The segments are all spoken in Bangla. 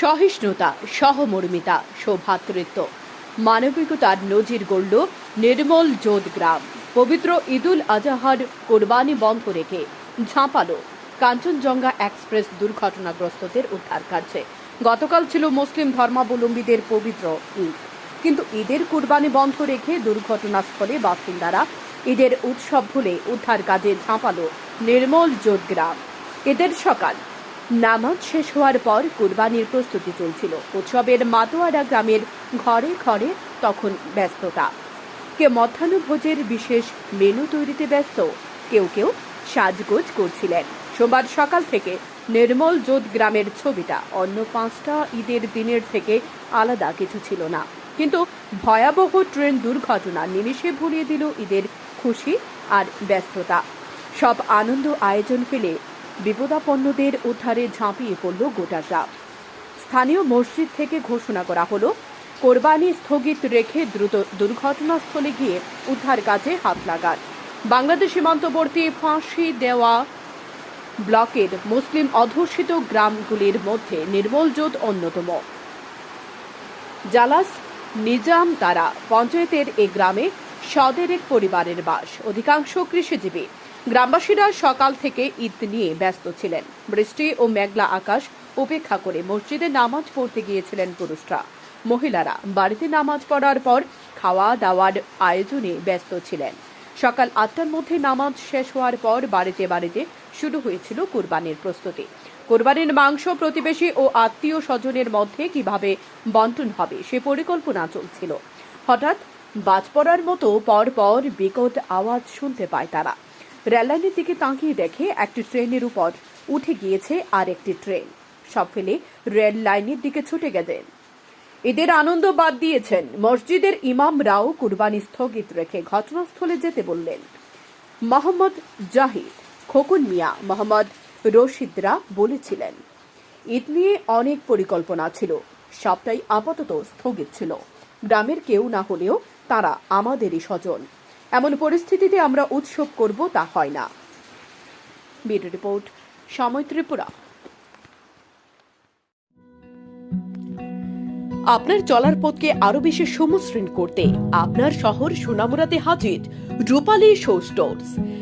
সহিষ্ণুতা, সহমর্মিতা, সৌভাতৃত্ব। মানবিকতার নজির গড়ল নির্মল জোদ গ্রাম। পবিত্র ঈদুল আজহার কোরবানি বন্ধ রেখে ঝাঁপালো কাঞ্চনজঙ্ঘা এক্সপ্রেস দুর্ঘটনাগ্রস্তদের উদ্ধার কার্যে। গতকাল ছিল মুসলিম ধর্মাবলম্বীদের পবিত্র ঈদ। কিন্তু ঈদের কুরবানি বন্ধ রেখে দুর্ঘটনাস্থলে বাসিন্দারা ঈদের উৎসব ভুলে উদ্ধার কাজে ঝাঁপালো নির্মল জোট গ্রাম। ঈদের সকাল নামাজ শেষ হওয়ার পর কুরবানির প্রস্তুতি চলছিল। উৎসবের মাতোয়ারা গ্রামের ঘরে ঘরে তখন ব্যস্ততা। কেউ মধ্যাহ্নভোজের বিশেষ মেনু তৈরিতে ব্যস্ত, কেউ কেউ সাজগোজ করছিলেন। সোমবার সকাল থেকে নির্মল জোত গ্রামের ছবিটা অন্য পাঁচটা ঈদের দিনের থেকে আলাদা কিছু ছিল না। কিন্তু ভয়াবহ ট্রেন দুর্ঘটনা নিমিষে ভুলিয়ে দিল ঈদের খুশি আর ব্যস্ততা। সব আনন্দ আয়োজন ফেলে বিপদাপন্নদের উদ্ধারে ঝাঁপিয়ে পড়ল গোটা গ্রাম। স্থানীয় মসজিদ থেকে ঘোষণা করা হলো, কোরবানি স্থগিত রেখে দ্রুত দুর্ঘটনাস্থলে গিয়ে উদ্ধার কাজে হাত লাগান। বাংলাদেশ সীমান্তবর্তী ফাঁসি দেওয়া ব্লকের মুসলিম অধ্যুষিত গ্রামগুলির মধ্যে নির্মলজোত অন্যতম। জালাস নিজাম তারা পঞ্চায়েতের এ গ্রামে সদের এক পরিবারের বাস। অধিকাংশ কৃষিজীবী গ্রামবাসীরা সকাল থেকে ঈদ নিয়ে ব্যস্ত ছিলেন। বৃষ্টি ও মেঘলা আকাশ উপেক্ষা করে মসজিদে নামাজ পড়তে গিয়েছিলেন পুরুষরা। মহিলারা বাড়িতে নামাজ পড়ার পর খাওয়া দাওয়ার আয়োজনে ব্যস্ত ছিলেন। সকাল আটটার মধ্যে নামাজ শেষ হওয়ার পর বাড়িতে বাড়িতে শুরু হয়েছিল কুরবানির প্রস্তুতি। কোরবানির মাংস প্রতিবেশী ও আত্মীয় স্বজনের মধ্যে কীভাবে বন্টন হবে সে পরিকল্পনা চলছিল। হঠাৎ বাজ পড়ার মতো পর পর বিকট আওয়াজ শুনতে পায় তারা। রেললাইনের দিকে তাকিয়ে দেখে একটি ট্রেনের উপর উঠে গিয়েছে আর একটি ট্রেন। সব ফেলে রেল লাইনের দিকে ছুটে গেলেন। এদের আনন্দ বাদ দিয়েছেন মসজিদের ইমামরাও কুরবানি স্থগিত রেখে ঘটনাস্থলে যেতে বললেন। মোহাম্মদ জাহিদ, খোকন মিয়া, মোহাম্মদ রশিদরা বলেছিলেন, ঈদ নিয়ে অনেক পরিকল্পনা ছিল, সবটাই আপাতত স্থগিত ছিল। গ্রামের কেউ না হলেও তারা আমাদেরই স্বজন। এমন পরিস্থিতিতে আমরা উৎসব করব, তা হয় না। বিউরো রিপোর্ট, সময় ত্রিপুরা। আপনার চলার পথকে আরও বেশি সমশ্রীণ করতে আপনার শহর সোনামুরাতে হাজির রূপালী show stores.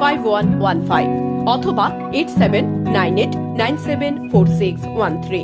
five one one five অথবা eight seven nine eight nine seven four six one three